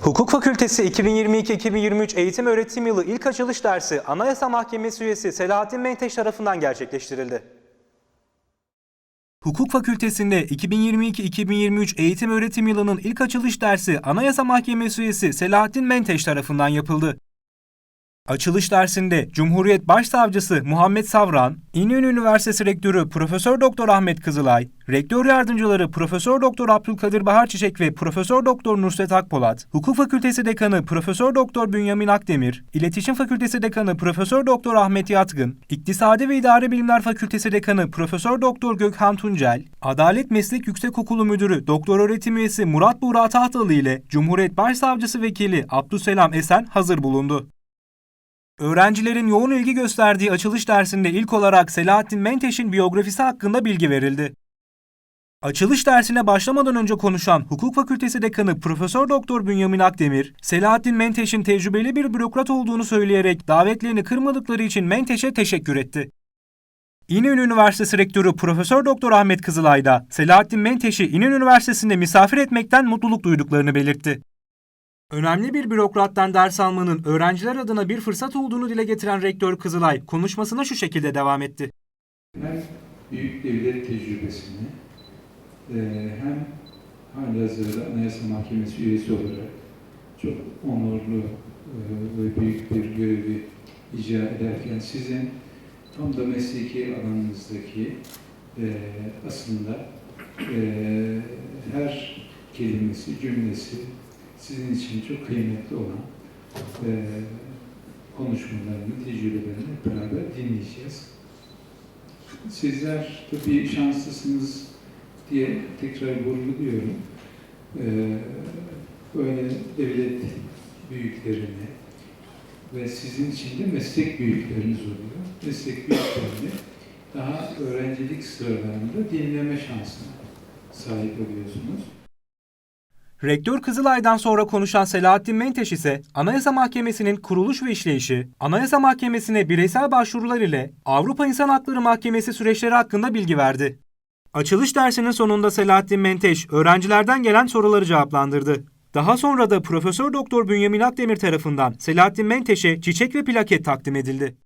Hukuk Fakültesi 2022-2023 eğitim öğretim yılı ilk açılış dersi Anayasa Mahkemesi üyesi Selahattin Menteş tarafından gerçekleştirildi. Hukuk Fakültesi'nde 2022-2023 eğitim öğretim yılının ilk açılış dersi Anayasa Mahkemesi üyesi Selahattin Menteş tarafından yapıldı. Açılış dersinde Cumhuriyet Başsavcısı Muhammed Savran, İnönü Üniversitesi Rektörü Profesör Doktor Ahmet Kızılay, Rektör Yardımcıları Profesör Doktor Abdülkadir Bahar Çiçek ve Profesör Doktor Nusret Akpolat, Hukuk Fakültesi Dekanı Profesör Doktor Bünyamin Akdemir, İletişim Fakültesi Dekanı Profesör Doktor Ahmet Yatkın, İktisadi ve İdari Bilimler Fakültesi Dekanı Profesör Doktor Gökhan Tuncel, Adalet Meslek Yüksekokulu Müdürü Doktor Öğretim Üyesi Murat Buğra Tahtalı ile Cumhuriyet Başsavcısı Vekili Abdüselam Esen hazır bulundu. Öğrencilerin yoğun ilgi gösterdiği açılış dersinde ilk olarak Selahattin Menteş'in biyografisi hakkında bilgi verildi. Açılış dersine başlamadan önce konuşan Hukuk Fakültesi Dekanı Profesör Doktor Bünyamin Akdemir, Selahattin Menteş'in tecrübeli bir bürokrat olduğunu söyleyerek davetlerini kırmadıkları için Menteş'e teşekkür etti. İnönü Üniversitesi Rektörü Profesör Doktor Ahmet Kızılay da Selahattin Menteş'i İnönü Üniversitesi'nde misafir etmekten mutluluk duyduklarını belirtti. Önemli bir bürokrattan ders almanın öğrenciler adına bir fırsat olduğunu dile getiren Rektör Kızılay konuşmasına şu şekilde devam etti. büyük devlet tecrübesini e, hem halihazırda Anayasa Mahkemesi üyesi olarak çok onurlu e, ve büyük bir görevi icra ederken sizin tam da mesleki alanınızdaki e, aslında her kelimesi, cümlesi sizin için çok kıymetli olan e, konuşmalarını, tecrübelerini beraber dinleyeceğiz. Sizler tabii şanslısınız diye tekrar vurguluyorum. Ee, böyle devlet büyüklerini ve sizin için de meslek büyükleriniz oluyor. Meslek büyüklerini daha öğrencilik sıralarında dinleme şansına sahip oluyorsunuz. Rektör Kızılay'dan sonra konuşan Selahattin Menteş ise Anayasa Mahkemesi'nin kuruluş ve işleyişi, Anayasa Mahkemesi'ne bireysel başvurular ile Avrupa İnsan Hakları Mahkemesi süreçleri hakkında bilgi verdi. Açılış dersinin sonunda Selahattin Menteş öğrencilerden gelen soruları cevaplandırdı. Daha sonra da Profesör Doktor Bünyamin Akdemir tarafından Selahattin Menteş'e çiçek ve plaket takdim edildi.